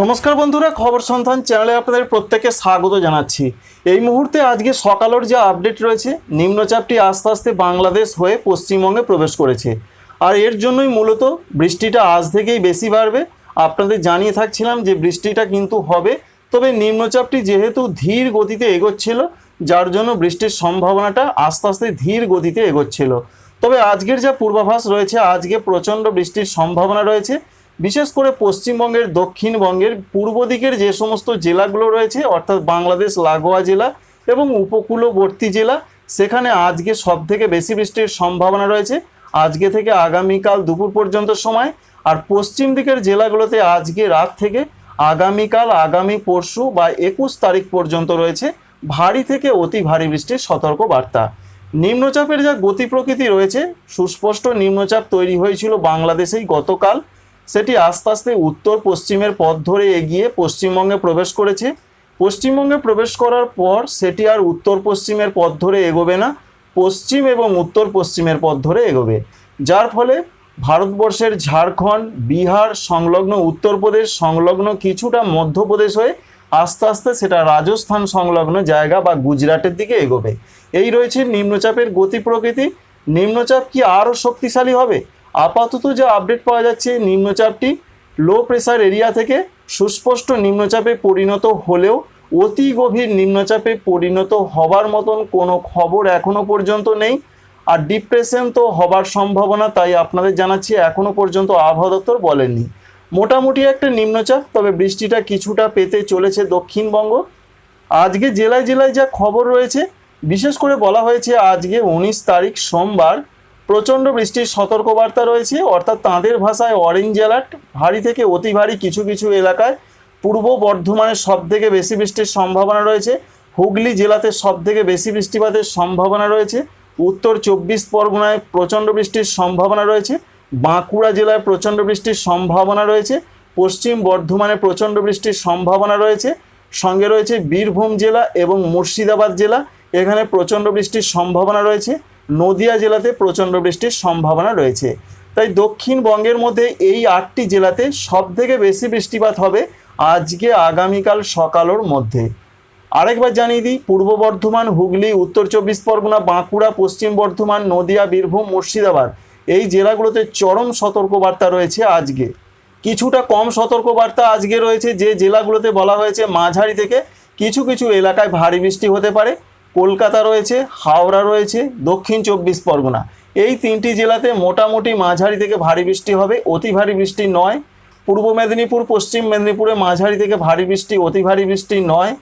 নমস্কার বন্ধুরা, খবর সন্ধান চ্যানেলে আপনাদের প্রত্যেককে স্বাগত জানাচ্ছি। এই মুহূর্তে আজকে সকালের যে আপডেট রয়েছে, নিম্নচাপটি আস্তে আস্তে বাংলাদেশ হয়ে পশ্চিমবঙ্গে প্রবেশ করেছে। আর এর জন্যই মূলত বৃষ্টিটা আজ থেকেই বেশি বাড়বে। আপনাদের জানিয়ে থাকছিলাম যে বৃষ্টিটা কিন্তু হবে, তবে নিম্নচাপটি যেহেতু ধীর গতিতে এগোচ্ছিল, যার জন্য বৃষ্টির সম্ভাবনাটা আস্তে আস্তে ধীর গতিতে এগোচ্ছিল। তবে আজকের যা পূর্বাভাস রয়েছে, আজকে প্রচণ্ড বৃষ্টির সম্ভাবনা রয়েছে। বিশেষ করে পশ্চিমবঙ্গের, দক্ষিণবঙ্গের, পূর্ব দিকের যে সমস্ত জেলাগুলো রয়েছে, অর্থাৎ বাংলাদেশ, লাগোয়া জেলা এবং উপকূলবর্তী জেলা, সেখানে আজকে সব থেকে বেশি বৃষ্টির সম্ভাবনা রয়েছে। আজকে থেকে আগামীকাল দুপুর পর্যন্ত সময়। আর পশ্চিম দিকের জেলাগুলোতে আজকে রাত থেকে আগামীকাল, আগামী পরশু বা একুশ তারিখ পর্যন্ত রয়েছে ভারী থেকে অতি ভারী বৃষ্টির সতর্ক বার্তা নিম্নচাপের যা গতি প্রকৃতি রয়েছে, সুস্পষ্ট নিম্নচাপ তৈরি হয়েছিল বাংলাদেশেই গতকাল। সেটি আস্তে আস্তে উত্তর পশ্চিমের পথ ধরে এগিয়ে পশ্চিমবঙ্গে প্রবেশ করেছে। পশ্চিমবঙ্গে প্রবেশ করার পর সেটি আর উত্তর পশ্চিমের পথ ধরে এগোবে না, পশ্চিম এবং উত্তর পশ্চিমের পথ ধরে এগোবে। যার ফলে ভারতবর্ষের ঝাড়খণ্ড, বিহার সংলগ্ন উত্তরপ্রদেশ সংলগ্ন কিছুটা মধ্যপ্রদেশ হয়ে আস্তে আস্তে সেটা রাজস্থান সংলগ্ন জায়গা বা গুজরাটের দিকে এগোবে। এই রয়েছে নিম্নচাপের গতি প্রকৃতি। নিম্নচাপ কি আরও শক্তিশালী হবে? আপাতত যে আপডেট পাওয়া যাচ্ছে, নিম্নচাপটি লো প্রেসার এরিয়া থেকে সুস্পষ্ট নিম্নচাপে পরিণত হলেও অতি গভীর নিম্নচাপে পরিণত হবার মতন কোনো খবর এখনও পর্যন্ত নেই। আর ডিপ্রেশন তো হবার সম্ভাবনা তাই আপনাদের জানাচ্ছি, এখনও পর্যন্ত আবহাওয়া দপ্তর বলেননি। মোটামুটি একটা নিম্নচাপ, তবে বৃষ্টিটা কিছুটা পেতে চলেছে দক্ষিণবঙ্গ। আজকে জেলায় জেলায় যা খবর রয়েছে, বিশেষ করে বলা হয়েছে আজকে উনিশ তারিখ সোমবার প্রচণ্ড বৃষ্টির সতর্কবার্তা রয়েছে, অর্থাৎ তাঁদের ভাষায় অরেঞ্জ অ্যালার্ট ভারী থেকে অতি ভারী কিছু কিছু এলাকায় পূর্ব বর্ধমানের সব থেকে বেশি বৃষ্টির সম্ভাবনা রয়েছে, হুগলি জেলাতে সব থেকে বেশি বৃষ্টিপাতের সম্ভাবনা রয়েছে, উত্তর চব্বিশ পরগনায় প্রচণ্ড বৃষ্টির সম্ভাবনা রয়েছে, বাঁকুড়া জেলায় প্রচণ্ড বৃষ্টির সম্ভাবনা রয়েছে, পশ্চিম বর্ধমানে প্রচণ্ড বৃষ্টির সম্ভাবনা রয়েছে, সঙ্গে রয়েছে বীরভূম জেলা এবং মুর্শিদাবাদ জেলা, এখানে প্রচণ্ড বৃষ্টির সম্ভাবনা রয়েছে। নদিয়া জেলাতে প্রচণ্ড বৃষ্টির সম্ভাবনা রয়েছে। তাই দক্ষিণবঙ্গের মধ্যে এই আটটি জেলাতে সব থেকে বেশি বৃষ্টিপাত হবে আজকে আগামীকাল সকালের মধ্যে। আরেকবার জানিয়ে দিই, পূর্ব বর্ধমান, হুগলি, উত্তর চব্বিশ পরগনা, বাঁকুড়া, পশ্চিম বর্ধমান, নদিয়া, বীরভূম, মুর্শিদাবাদ এই জেলাগুলোতে চরম সতর্কবার্তা রয়েছে আজকে। কিছুটা কম সতর্কবার্তা আজকে রয়েছে যে জেলাগুলোতে বলা হয়েছে মাঝারি থেকে কিছু কিছু এলাকায় ভারী বৃষ্টি হতে পারে। কলকাতা রয়েছে, হাওড়া রয়েছে, দক্ষিণ চব্বিশ পরগনা। এই তিনটি জেলাতে মোটামুটি মাঝারি থেকে ভারী বৃষ্টি হবে, অতি ভারী বৃষ্টি নয়। পূর্ব মেদিনীপুর, পশ্চিম মেদিনীপুরে মাঝারি থেকে ভারী বৃষ্টি, অতি ভারী বৃষ্টি নয়।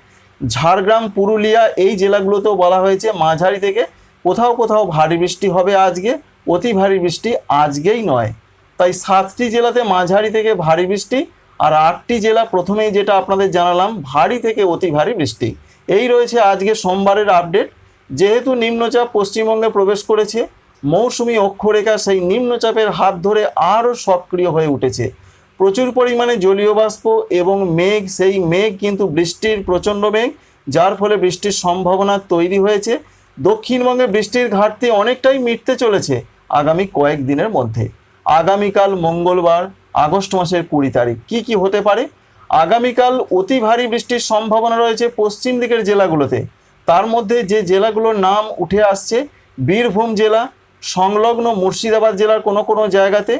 ঝাড়গ্রাম, পুরুলিয়া এই জেলাগুলোতেও বলা হয়েছে মাঝারি থেকে কোথাও কোথাও ভারী বৃষ্টি হবে আজকে, অতি ভারী বৃষ্টি আজকেই নয়। তাই সাতটি জেলাতে মাঝারি থেকে ভারী বৃষ্টি, আর আটটি জেলা প্রথমেই যেটা আপনাদের জানালাম, ভারী থেকে অতি ভারী বৃষ্টি। এই রয়েছে আজকে সোমবারের আপডেট যেহেতু নিম্নচাপ পশ্চিমবঙ্গে প্রবেশ করেছে, মৌসুমি অক্ষরেখা সেই নিম্নচাপের হাত ধরে আরও সক্রিয় হয়ে উঠেছে। প্রচুর পরিমাণে জলীয় বাষ্প এবং মেঘ, সেই মেঘ কিন্তু বৃষ্টির প্রচণ্ড মেঘ, যার ফলে বৃষ্টির সম্ভাবনা তৈরি হয়েছে। দক্ষিণবঙ্গে বৃষ্টির ঘাটতি অনেকটাই মিটতে চলেছে আগামী কয়েক দিনের মধ্যে। আগামীকাল মঙ্গলবার, আগস্ট মাসের কুড়ি তারিখ। কি কি হতে পারে? আগামীকাল অতি ভারী বৃষ্টির সম্ভাবনা রয়েছে পশ্চিম দিকের জেলাগুলোতে। তার মধ্যে যে জেলাগুলোর নাম উঠে আসছে, বীরভূম জেলা, সংলগ্ন মুর্শিদাবাদ জেলার কোনো কোনো জায়গাতে।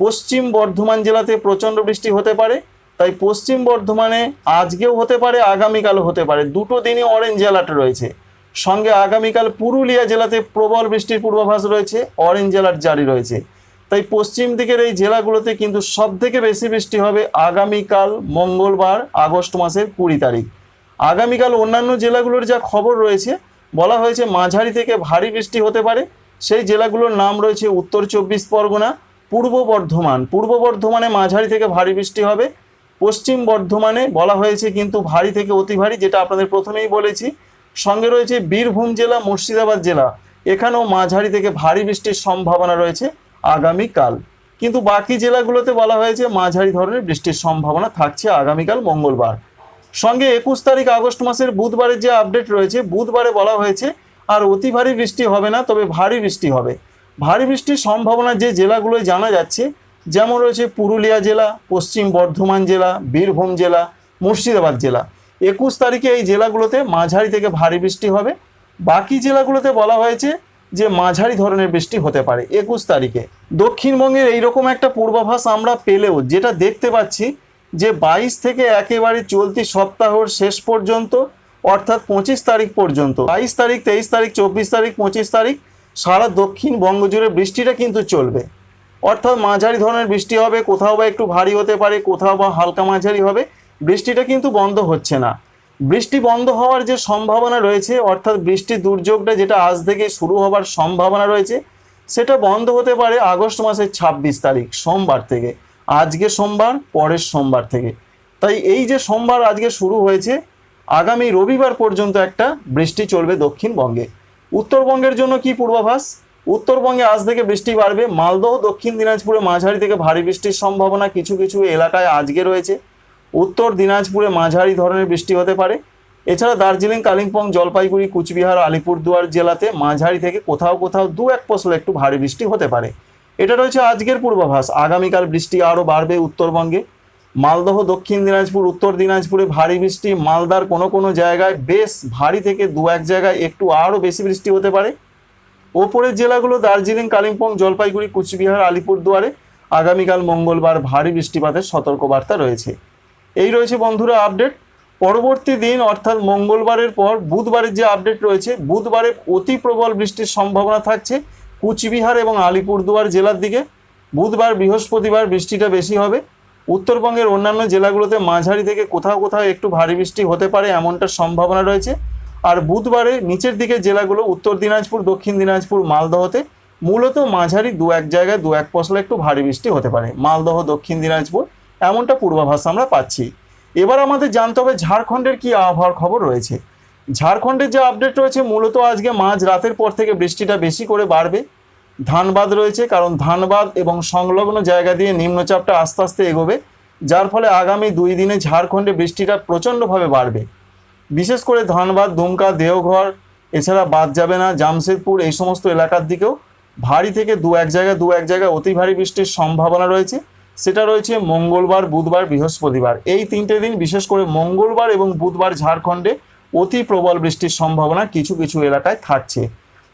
পশ্চিম বর্ধমান জেলাতে প্রচণ্ড বৃষ্টি হতে পারে, তাই পশ্চিম বর্ধমানে আজকেও হতে পারে, আগামীকালও হতে পারে। দুটো দিনই অরেঞ্জ অ্যালার্ট রয়েছে। সঙ্গে আগামীকাল পুরুলিয়া জেলাতে প্রবল বৃষ্টির পূর্বাভাস রয়েছে অরেঞ্জ অ্যালার্ট জারি রয়েছে। তাই পশ্চিম দিকের এই জেলাগুলোতে কিন্তু সব থেকে বেশি বৃষ্টি হবে আগামীকাল, মঙ্গলবার, আগস্ট মাসের কুড়ি তারিখ। আগামীকাল অন্যান্য জেলাগুলোর যা খবর রয়েছে, বলা হয়েছে মাঝারি থেকে ভারী বৃষ্টি হতে পারে। সেই জেলাগুলোর নাম রয়েছে উত্তর চব্বিশ পরগনা, পূর্ব বর্ধমান। পূর্ব বর্ধমানে মাঝারি থেকে ভারী বৃষ্টি হবে। পশ্চিম বর্ধমানে বলা হয়েছে কিন্তু ভারী থেকে অতি ভারী, যেটা আপনাদের প্রথমেই বলেছি। সঙ্গে রয়েছে বীরভূম জেলা, মুর্শিদাবাদ জেলা। এখানেও মাঝারি থেকে ভারী বৃষ্টির সম্ভাবনা রয়েছে। আগামীকাল। কিন্তু বাকি জেলাগুলোতে বলা হয়েছে মাঝারি ধরনের বৃষ্টির সম্ভাবনা থাকছে আগামীকাল মঙ্গলবার। সঙ্গে একুশ তারিখ আগস্ট মাসের বুধবারের যে আপডেট রয়েছে, বুধবারে বলা হয়েছে আর অতি ভারী বৃষ্টি হবে না, তবে ভারী বৃষ্টি হবে। ভারী বৃষ্টির সম্ভাবনা যে জেলাগুলোয় জানা যাচ্ছে, যেমন রয়েছে পুরুলিয়া জেলা, পশ্চিম বর্ধমান জেলা, বীরভূম জেলা, মুর্শিদাবাদ জেলা। একুশ তারিখে এই জেলাগুলোতে মাঝারি থেকে ভারী বৃষ্টি হবে। বাকি জেলাগুলোতে বলা হয়েছে যে মাঝারি ধরনের বৃষ্টি হতে পারে একুশ তারিখে। দক্ষিণবঙ্গের এইরকম একটা পূর্বাভাস আমরা পেলেও, যেটা দেখতে পাচ্ছি যে বাইশ থেকে একেবারে চলতি সপ্তাহর শেষ পর্যন্ত, অর্থাৎ পঁচিশ তারিখ পর্যন্ত, বাইশ তারিখ, তেইশ তারিখ, চব্বিশ তারিখ, পঁচিশ তারিখ, সারা দক্ষিণবঙ্গ জুড়ে বৃষ্টিটা কিন্তু চলবে। অর্থাৎ মাঝারি ধরনের বৃষ্টি হবে, কোথাও বা একটু ভারী হতে পারে, কোথাও বা হালকা মাঝারি হবে, বৃষ্টিটা কিন্তু বন্ধ হচ্ছে না। বৃষ্টি বন্ধ হওয়ার যে সম্ভাবনা রয়েছে, অর্থাৎ বৃষ্টির দুর্যোগটা যেটা আজ থেকে শুরু হওয়ার সম্ভাবনা রয়েছে, সেটা বন্ধ হতে পারে আগস্ট মাসের ছাব্বিশ তারিখ, সোমবার থেকে। আজকে সোমবার, পরের সোমবার থেকে। তাই এই যে সোমবার আজকে শুরু হয়েছে, আগামী রবিবার পর্যন্ত একটা বৃষ্টি চলবে দক্ষিণবঙ্গে। উত্তরবঙ্গের জন্য কি পূর্বাভাস? উত্তরবঙ্গে আজ থেকে বৃষ্টি বাড়বে। মালদহ, দক্ষিণ দিনাজপুরে মাঝারি থেকে ভারী বৃষ্টির সম্ভাবনা কিছু কিছু এলাকায় আজকে রয়েছে। উত্তর দিনাজপুরে মাঝারি ধরনের বৃষ্টি হতে পারে। এছাড়া দার্জিলিং, কালিম্পং, জলপাইগুড়ি, কুচবিহার আলিপুরদুয়ার জেলাতে মাঝারি থেকে কোথাও কোথাও দু এক পশলা একটু ভারী বৃষ্টি হতে পারে। এটা রয়েছে আজকের পূর্বাভাস। আগামীকাল বৃষ্টি আরও বাড়বে উত্তরবঙ্গে। মালদহ, দক্ষিণ দিনাজপুর, উত্তর দিনাজপুরে ভারী বৃষ্টি। মালদার কোনো কোনো জায়গায় বেশ ভারী থেকে দু এক জায়গায় একটু আরও বেশি বৃষ্টি হতে পারে। ওপরের জেলাগুলো দার্জিলিং, কালিম্পং, জলপাইগুড়ি, কুচবিহার, আলিপুরদুয়ারে আগামীকাল মঙ্গলবার ভারী বৃষ্টিপাতের সতর্কবার্তা রয়েছে। এই রয়েছে বন্ধুরা আপডেট পরবর্তী দিন, অর্থাৎ মঙ্গলবারের পর বুধবারের যে আপডেট রয়েছে, বুধবারে অতি প্রবল বৃষ্টির সম্ভাবনা থাকছে কুচবিহার এবং আলিপুরদুয়ার জেলার দিকে। বুধবার, বৃহস্পতিবার বৃষ্টিটা বেশি হবে। উত্তরবঙ্গের অন্যান্য জেলাগুলোতে মাঝারি থেকে কোথাও কোথাও একটু ভারী বৃষ্টি হতে পারে এমনটা সম্ভাবনা রয়েছে। আর বুধবারে নিচের দিকের জেলাগুলো উত্তর দিনাজপুর, দক্ষিণ দিনাজপুর, মালদহতে মূলত মাঝারি দু এক জায়গায় দু এক পশলা একটু ভারী বৃষ্টি হতে পারে। মালদহ, দক্ষিণ দিনাজপুর এমনটা পূর্বাভাস আমরা পাচ্ছি। এবার আমাদের জানতে হবে ঝাড়খণ্ডের কি আবহাওয়ার খবর রয়েছে। ঝাড়খণ্ডের যে আপডেট রয়েছে, মূলত আজকে মাঝ রাতের পর থেকে বৃষ্টিটা বেশি করে বাড়বে। ধানবাদ রয়েছে, কারণ ধানবাদ এবং সংলগ্ন জায়গা দিয়ে নিম্নচাপটা আস্তে আস্তে এগোবে, যার ফলে আগামী দুই দিনে ঝাড়খণ্ডে বৃষ্টিটা প্রচণ্ডভাবে বাড়বে। বিশেষ করে ধানবাদ, দুমকা, দেওঘর, এছাড়া বাদ যাবে না, জামশেদপুর, এই সমস্ত এলাকার দিকেও ভারী থেকে দু এক জায়গায় দু এক জায়গায় অতি ভারী বৃষ্টির সম্ভাবনা রয়েছে। সেটা রয়েছে মঙ্গলবার, বুধবার, বৃহস্পতিবার। এই তিনটে দিন বিশেষ করে মঙ্গলবার এবং বুধবার ঝাড়খণ্ডে অতি প্রবল বৃষ্টির সম্ভাবনা কিছু কিছু এলাকায় থাকছে।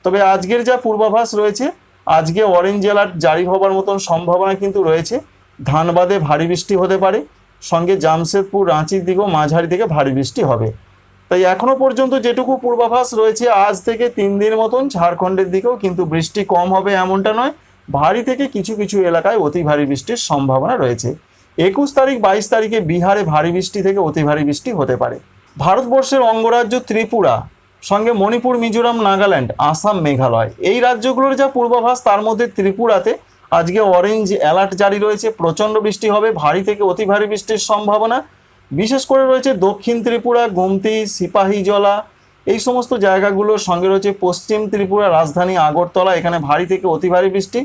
তবে আজকের যা পূর্বাভাস রয়েছে, আজকে অরেঞ্জ অ্যালার্ট জারি হবার মতন সম্ভাবনা কিন্তু রয়েছে। ধানবাদে ভারী বৃষ্টি হতে পারে, সঙ্গে জামশেদপুর, রাঁচির দিকেও মাঝারি থেকে ভারী বৃষ্টি হবে। তাই এখনও পর্যন্ত যেটুকু পূর্বাভাস রয়েছে, আজ থেকে তিন দিন মতন ঝাড়খণ্ডের দিকেও কিন্তু বৃষ্টি কম হবে এমনটা নয় ভারী থেকে কিছু কিছু এলাকায় অতি ভারী বৃষ্টির সম্ভাবনা রয়েছে। একুশ তারিখ, বাইশ তারিখে বিহারে ভারী বৃষ্টি থেকে অতি ভারী বৃষ্টি হতে পারে। ভারতবর্ষের অঙ্গরাজ্য ত্রিপুরা, সঙ্গে মণিপুর, মিজোরাম, নাগাল্যান্ড, আসাম, মেঘালয়। এই রাজ্যগুলোর যা পূর্বাভাস, তার মধ্যে ত্রিপুরাতে আজকে অরেঞ্জ অ্যালার্ট জারি রয়েছে। প্রচণ্ড বৃষ্টি হবে, ভারী থেকে অতি ভারী বৃষ্টির সম্ভাবনা। বিশেষ করে রয়েছে দক্ষিণ ত্রিপুরা, গোমতি সিপাহীজলা এই সমস্ত জায়গাগুলোর সঙ্গে রয়েছে পশ্চিম ত্রিপুরা, রাজধানী আগরতলা, এখানে ভারী থেকে অতি ভারী বৃষ্টি।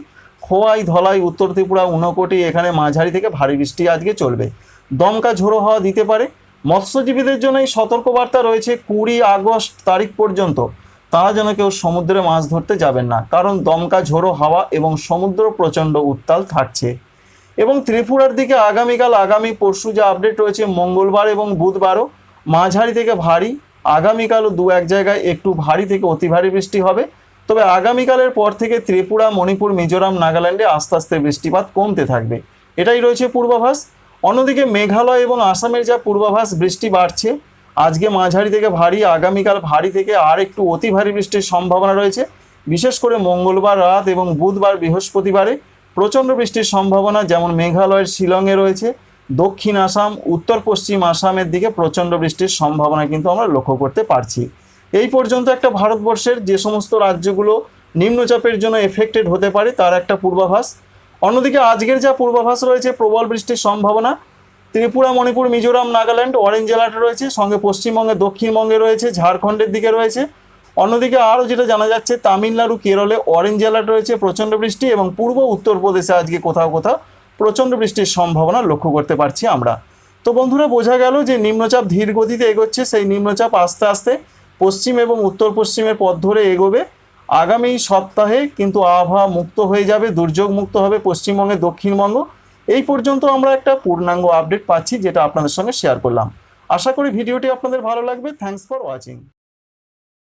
খোয়াই ধলাই উত্তর ত্রিপুরা উনকোটি এখানে মাঝারি থেকে ভারী বৃষ্টি আজকে চলবে। দমকা ঝোড়ো হওয়া দিতে পারে। মৎস্যজীবীদের জন্য এই সতর্কবার্তা রয়েছে কুড়ি আগস্ট তারিখ পর্যন্ত। তারা যেন কেউ সমুদ্রে মাছ ধরতে যাবেন না, কারণ দমকা ঝোড়ো হাওয়া এবং সমুদ্র প্রচণ্ড উত্তাল থাকছে। এবং ত্রিপুরার দিকে আগামীকাল, আগামী পরশু যে আপডেট রয়েছে, মঙ্গলবার এবং বুধবারও মাঝারি থেকে ভারী। আগামীকালও দু এক জায়গায় একটু ভারী থেকে অতি ভারী বৃষ্টি হবে। তবে আগামীকালের পর থেকে ত্রিপুরা, মণিপুর, মিজোরাম, নাগাল্যান্ডে আস্তে আস্তে বৃষ্টিপাত কমতে থাকবে। এটাই রয়েছে পূর্বাভাস। অন্যদিকে মেঘালয় এবং আসামের যা পূর্বাভাস, বৃষ্টি বাড়ছে। আজকে মাঝারি থেকে ভারী, আগামীকাল ভারী থেকে আর একটু অতি ভারী বৃষ্টির সম্ভাবনা রয়েছে। বিশেষ করে মঙ্গলবার রাত এবং বুধবার বৃহস্পতিবারে প্রচণ্ড বৃষ্টির সম্ভাবনা, যেমন মেঘালয়ের শিলংয়ে রয়েছে। দক্ষিণ আসাম উত্তর পশ্চিম আসামের দিকে প্রচণ্ড বৃষ্টির সম্ভাবনা কিন্তু আমরা লক্ষ্য করতে পারছি। এই পর্যন্ত একটা ভারতবর্ষের যে সমস্ত রাজ্যগুলো নিম্নচাপের জন্য এফেক্টেড হতে পারে, তার একটা পূর্বাভাস। অন্যদিকে আজকের যা পূর্বাভাস রয়েছে, প্রবল বৃষ্টির সম্ভাবনা। ত্রিপুরা, মণিপুর, মিজোরাম, নাগাল্যান্ড অরেঞ্জ জেলাট রয়েছে। সঙ্গে পশ্চিমবঙ্গে, দক্ষিণবঙ্গে রয়েছে, ঝাড়খণ্ডের দিকে রয়েছে। অন্যদিকে আরও যেটা জানা যাচ্ছে, তামিলনাড়ু, কেরলে অরেঞ্জ অ্যালার্ট রয়েছে, প্রচণ্ড বৃষ্টি এবং পূর্ব উত্তরপ্রদেশে আজকে কোথাও কোথাও প্রচণ্ড বৃষ্টির সম্ভাবনা লক্ষ্য করতে পারছি আমরা। তো বন্ধুরা, বোঝা গেল যে নিম্নচাপ ধীর গতিতে এগোচ্ছে, সেই নিম্নচাপ আস্তে আস্তে পশ্চিম এবং উত্তর পশ্চিমের পথ ধরে এগোবে। আগামী সপ্তাহে কিন্তু আবহাওয়া মুক্ত হয়ে যাবে, দুর্যোগ মুক্ত হবে পশ্চিমবঙ্গে, দক্ষিণবঙ্গ। এই পর্যন্ত আমরা একটা পূর্ণাঙ্গ আপডেট পাচ্ছি, যেটা আপনাদের সঙ্গে শেয়ার করলাম। আশা করি ভিডিওটি আপনাদের ভালো লাগবে। Thanks for watching